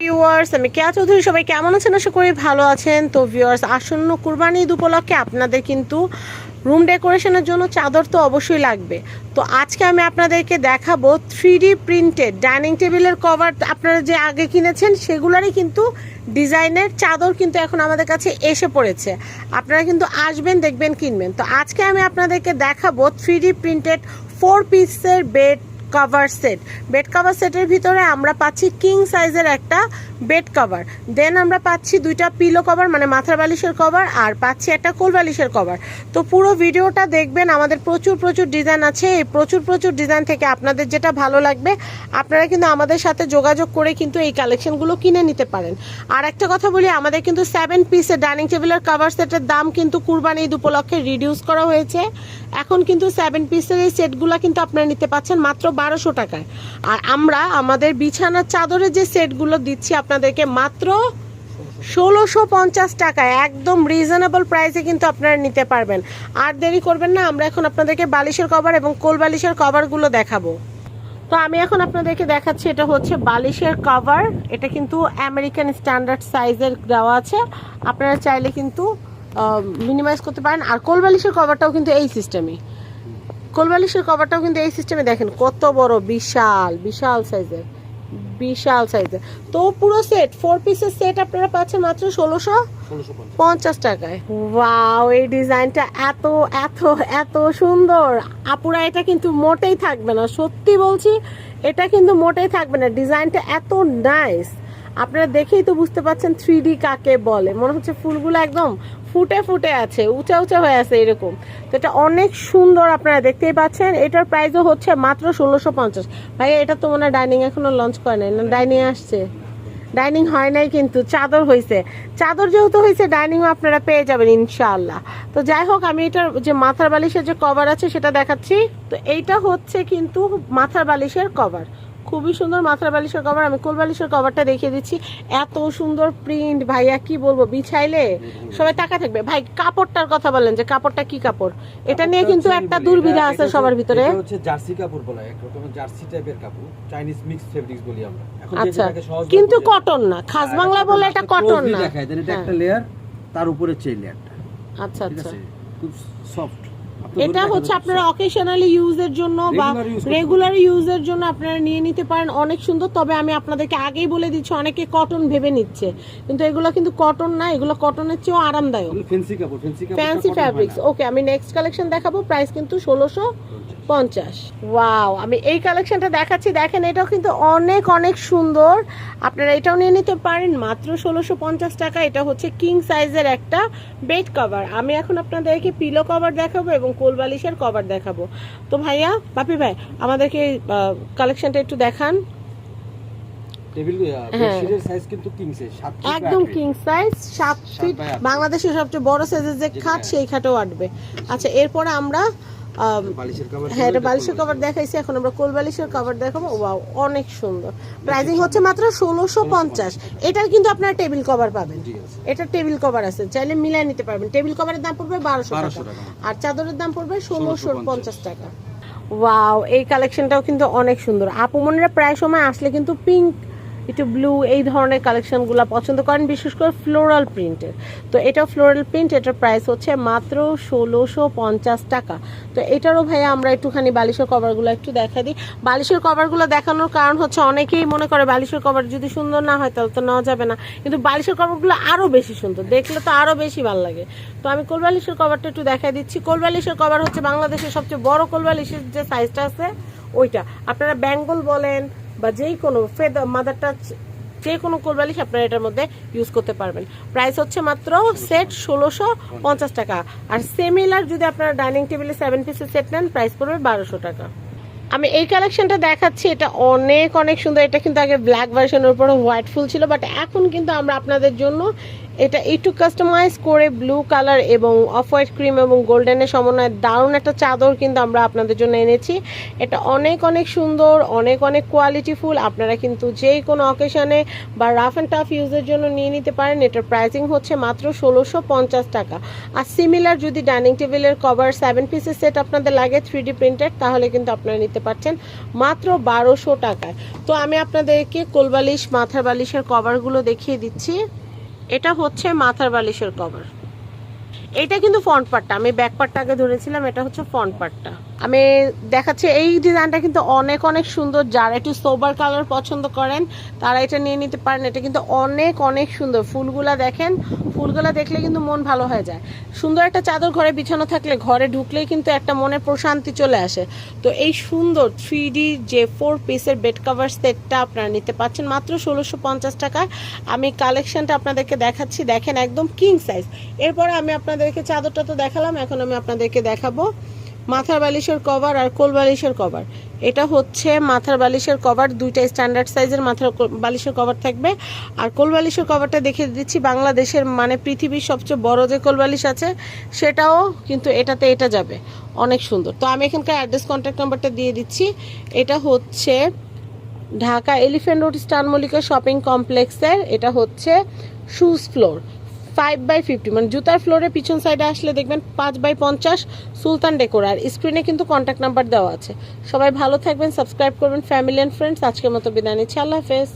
Viewers আমি কেয়া চৌধুরী, সবাই কেমন আছেন? আশা করি ভালো আছেন। তো ভিউয়ার্স আসন্ন কুরবানি ঈদ উপলক্ষে আপনাদের কিন্তু রুম ডেকোরেশনের জন্য চাদর তো অবশ্যই লাগবে। তো আজকে আমি আপনাদেরকে দেখাবো থ্রি ডি প্রিন্টেড ডাইনিং টেবিলের কভার আপনারা যে আগে কিনেছেন, সেগুলোরই কিন্তু ডিজাইনের চাদর কিন্তু এখন আমাদের কাছে এসে পড়েছে। আপনারা কিন্তু আসবেন, দেখবেন, কিনবেন। তো আজকে আমি আপনাদেরকে দেখাবো থ্রি ডি প্রিন্টেড ফোর পিসের bed cover set bed cover সেটের ভিতরে আমরা পাচ্ছি কিং সাইজের একটা বেড কভার দেন আমরা পাচ্ছি দুইটা পিলো কভার মানে মাথার বালিশের কভার আর পাচ্ছি একটা কোল বালিশের কভার তো পুরো ভিডিওটা দেখবেন, আমাদের প্রচুর প্রচুর ডিজাইন আছে। এই প্রচুর প্রচুর ডিজাইন থেকে আপনাদের যেটা ভালো লাগবে, আপনারা কিন্তু আমাদের সাথে যোগাযোগ করে কিন্তু এই কালেকশনগুলো কিনে নিতে পারেন। আর একটা কথা বলি, আমাদের কিন্তু সেভেন পিসের ডাইনিং টেবিলের কভার সেটের দাম কিন্তু কুরবানি ঈদ উপলক্ষে রিডিউস করা হয়েছে। এখন কিন্তু সেভেন পিসের এই সেটগুলো কিন্তু আপনারা নিতে পাচ্ছেন মাত্র বারোশো টাকায়। আর আমরা আমাদের বিছানার চাদরের যে সেটগুলো দিচ্ছি আপনাদেরকে মাত্র ষোলোশো পঞ্চাশ টাকায়, একদম রিজনেবল প্রাইসে কিন্তু আপনারা নিতে পারবেন। আর দেরি করবেন না, আমরা এখন আপনাদেরকে বালিশের কভার এবং কোল বালিশের কভারগুলো দেখাবো। তো আমি এখন আপনাদেরকে দেখাচ্ছি, এটা হচ্ছে বালিশের কভার এটা কিন্তু আমেরিকান স্ট্যান্ডার্ড সাইজের দেওয়া আছে। আপনারা চাইলে কিন্তু মিনিমাইজ করতে পারেন। আর কোল বালিশের কভারটাও কিন্তু এই সিস্টেমই কোলবালিশের কভারটাও কিন্তু এই সিস্টেমে দেখেন, কত বড়, বিশাল বিশাল সাইজের বিশাল সাইজের তো পুরো সেট ফোর পিসের সেট আপনারা পাচ্ছেন মাত্র ষোলোশো পঞ্চাশ টাকায়। ওয়াও এই ডিজাইনটা এত এত এত সুন্দর। আপুরা, এটা কিন্তু মোটেই থাকবে না। সত্যি বলছি, এটা কিন্তু মোটেই থাকবে না। ডিজাইনটা এত নাইস আপনারা দেখেই তো বুঝতে পারছেন থ্রি কাকে বলে। মনে হচ্ছে ফুলগুলো একদম ফুটে ফুটে আছে, উঁচা উঁচা হয়ে আছে এরকম। তো এটা অনেক সুন্দর আপনারা দেখতেই পাচ্ছেন। এটার প্রাইসও হচ্ছে মাত্র ষোলোশো পঞ্চাশ। ভাই এটা তো মনে হয় ডাইনিং এখনও লঞ্চ করে নাই। না, ডাইনিং আসছে। ডাইনিং হয় নাই কিন্তু, চাদর হয়েছে চাদর যেহেতু হয়েছে ডাইনিংও আপনারা পেয়ে যাবেন ইনশাআল্লাহ। তো যাই হোক, আমি এটার যে মাথার বালিশের যে কভার আছে, সেটা দেখাচ্ছি। তো এইটা হচ্ছে কিন্তু মাথার বালিশের কভার। খুবই সুন্দর মাথার বালিশের কভার আমি কোল বালিশের কভারটা দেখিয়ে দিচ্ছি। এত সুন্দর প্রিন্ট ভাইয়া কি বলব বিছাইলে সবাই টাকা থাকবে। ভাই কাপড়টার কথা বলেন যে কাপড়টা কি কাপড়? এটা নিয়ে কিন্তু একটা দুর্বিধা আছে সবার ভিতরে। এটা হচ্ছে জার্সি কাপড় বলা এক রকমের জার্সি টাইপের কাপড় চাইনিজ মিক্স ফেব্রিক্স বলি আমরা। এখন আচ্ছা সহজ কিন্তু কটন না। খাস বাংলা বলে এটা কটন না। দেখায় দেন এটা হ্যাঁ। একটা লেয়ার তার উপরে চেই লেয়ারটা আচ্ছা আচ্ছা। খুব সফট এটা হচ্ছে আপনারা অকেশনালি ইউজের জন্য বা রেগুলার ইউজের জন্য আপনারা নিয়ে নিতে পারেন। অনেক সুন্দর। তবে আমি আপনাদেরকে আগেই বলে দিচ্ছি অনেকে কটন ভেবে নিচ্ছে। কিন্তু এগুলো কিন্তু কটন না এগুলো কটনের চেয়েও আরামদায়ক। ফ্যান্সি ফ্যাব্রিক্স ওকে আমি নেক্সট কালেকশন দেখাবো। প্রাইস কিন্তু ষোলোশো পঞ্চাশ। ওয়াও আমি এই কালেকশনটা দেখাচ্ছি। দেখেন এটাও কিন্তু অনেক অনেক সুন্দর। আপনারা এটাও নিয়ে নিতে পারেন। মাত্র ষোলোশো পঞ্চাশ টাকা। এটা হচ্ছে কিং সাইজের একটা বেড কভার আমি এখন আপনাদেরকে পিলো কভার দেখাবো এবং কোলবালিশের কভার দেখাবো। তো ভাইয়া বাপি ভাই আমাদেরকে কালেকশনটা একটু দেখান। হ্যাঁ। বেডশিটের সাইজ কিন্তু কিং সাইজ 7 ফিট একদম কিং সাইজ সাত ফিট বাংলাদেশের সবচেয়ে বড় সাইজের যে খাট সেই খাটেও আটবে। আচ্ছা এরপরে আমরা হ্যাঁ এটা বালিশের কভার দেখাইছি এখন আমরা কোল বালিশের কভার দেখাবো। ওয়াও অনেক সুন্দর। প্রাইসিং হচ্ছে মাত্র ষোলোশো পঞ্চাশ। এটার কিন্তু আপনারা টেবিল কভার পাবেন। এটা টেবিল কভার আছে। চাইলে মিলাই নিতে পারবেন। টেবিল কভারের দাম পড়বে বারোশো টাকা। টাকা। আর চাদরের দাম পড়বে ষোলোশো পঞ্চাশ। টাকা। ওয়াও এই কালেকশনটাও কিন্তু অনেক সুন্দর। আপু মনিরা প্রায় সময় আসলে কিন্তু পিঙ্ক একটু ব্লু এই ধরনের কালেকশনগুলো পছন্দ করেন, বিশেষ করে ফ্লোরাল প্রিন্টের তো এটা ফ্লোরাল প্রিন্ট এটার প্রাইস হচ্ছে মাত্র ষোলোশো পঞ্চাশ টাকা। তো এটারও ভাইয়া আমরা একটুখানি বালিশের কভারগুলো একটু দেখা দিই। বালিশের কভারগুলো দেখানোর কারণ হচ্ছে অনেকেই মনে করে বালিশের কভার যদি সুন্দর না হয় তাহলে তো নেওয়া যাবে না। কিন্তু বালিশের কভারগুলো আরও বেশি সুন্দর, দেখলে তো আরও বেশি ভালো লাগে। তো আমি কোলবালিশের কভারটা একটু দেখা দিচ্ছি। কোলবালিশের কভার হচ্ছে বাংলাদেশের সবচেয়ে বড় কোলবালিশের যে সাইজটা আছে, ওইটা। আপনারা বেঙ্গল বলেন বা যেই কোনো ফেদার মাদার টাচ যে কোনো কোলবালিশ আপনারা এটার মধ্যে ইউজ করতে পারবেন। প্রাইস হচ্ছে মাত্র সেট ষোলোশো পঞ্চাশ টাকা। আর সেমিলার যদি আপনারা ডাইনিং টেবিলে সেভেন পিসের সেট নেন প্রাইস পড়বে বারোশো টাকা। আমি এই কালেকশনটা দেখাচ্ছি, এটা অনেক অনেক সুন্দর। এটা কিন্তু আগে ব্ল্যাক ভার্সনের উপরে হোয়াইট ফুল ছিল বাট এখন কিন্তু আমরা আপনাদের জন্য এটা একটু কাস্টমাইজ করে ব্লু কালার এবং অফ হোয়াইট ক্রিম এবং গোল্ডেনের সমন্বয়ে দারুণ একটা চাদর কিন্তু আমরা আপনাদের জন্য এনেছি। এটা অনেক অনেক সুন্দর, অনেক অনেক কোয়ালিটিফুল আপনারা কিন্তু যে কোনো অকেশনে বা রাফ অ্যান্ড টাফ ইউজের জন্য নিয়ে নিতে পারেন। এটার প্রাইসিং হচ্ছে মাত্র ষোলোশো পঞ্চাশ টাকা। আর সিমিলার যদি ডাইনিং টেবিলের কভার সেভেন পিসের সেট আপনাদের লাগে থ্রি ডি প্রিন্টেড তাহলে কিন্তু আপনারা নিতে পারছেন মাত্র বারোশো টাকায়। তো আমি আপনাদেরকে কোলবালিশ, মাথার বালিশের কভারগুলো দেখিয়ে দিচ্ছি। এটা হচ্ছে মাথার বালিশের কভার এটা কিন্তু ফ্রন্ট পার্টটা আমি ব্যাক পার্টটা আগে ধরেছিলাম, এটা হচ্ছে ফ্রন্ট পার্টটা আমি দেখাচ্ছি, এই ডিজাইনটা কিন্তু অনেক অনেক সুন্দর। যারা একটু সোবার কালার পছন্দ করেন, তারা এটা নিয়ে নিতে পারেন। এটা কিন্তু অনেক অনেক সুন্দর। ফুলগুলা দেখেন, ফুলগুলা দেখলে কিন্তু মন ভালো হয়ে যায়। সুন্দর একটা চাদর ঘরে বিছানো থাকলে ঘরে ঢুকলেই কিন্তু একটা মনে প্রশান্তি চলে আসে। তো এই সুন্দর থ্রি ডি যে ফোর পিসের বেড কভার সেটটা আপনারা নিতে পাচ্ছেন মাত্র ষোলোশো পঞ্চাশ টাকায়। আমি কালেকশনটা আপনাদেরকে দেখাচ্ছি, দেখেন একদম কিং সাইজ এরপরে আমি আপনাদেরকে চাদরটা তো দেখালাম, এখন আমি আপনাদেরকে দেখাবো। মাথার বালিশের কভার আর কোল বালিশের কভার এটা হচ্ছে মাথার বালিশের কভার দুইটা স্ট্যান্ডার্ড সাইজের মাথার বালিশের কভার থাকবে। আর কোল বালিশের কভারটা দেখিয়ে দিচ্ছি, বাংলাদেশের মানে পৃথিবীর সবচেয়ে বড় যে কোল বালিশ আছে, সেটাও কিন্তু এটাতে এটা যাবে। অনেক সুন্দর। তো আমি এখানকার অ্যাড্রেস কন্ট্যাক্ট নাম্বারটা দিয়ে দিচ্ছি। এটা হচ্ছে Dhaka Elephant Road, Star Mallika shopping কমপ্লেক্সের, এটা হচ্ছে shoes floor five by fifty মানে জুতার ফ্লোরে পিছন সাইডে আসলে দেখবেন পাঁচ বাই পঞ্চাশ সুলতান ডেকোর আর স্ক্রিনে কিন্তু কন্ট্যাক্ট নাম্বার দেওয়া আছে। সবাই ভালো থাকবেন সাবস্ক্রাইব করবেন ফ্যামিলি অ্যান্ড ফ্রেন্ডস আজকের মতো বিদায় নিচ্ছি, আল্লাহ হাফেজ।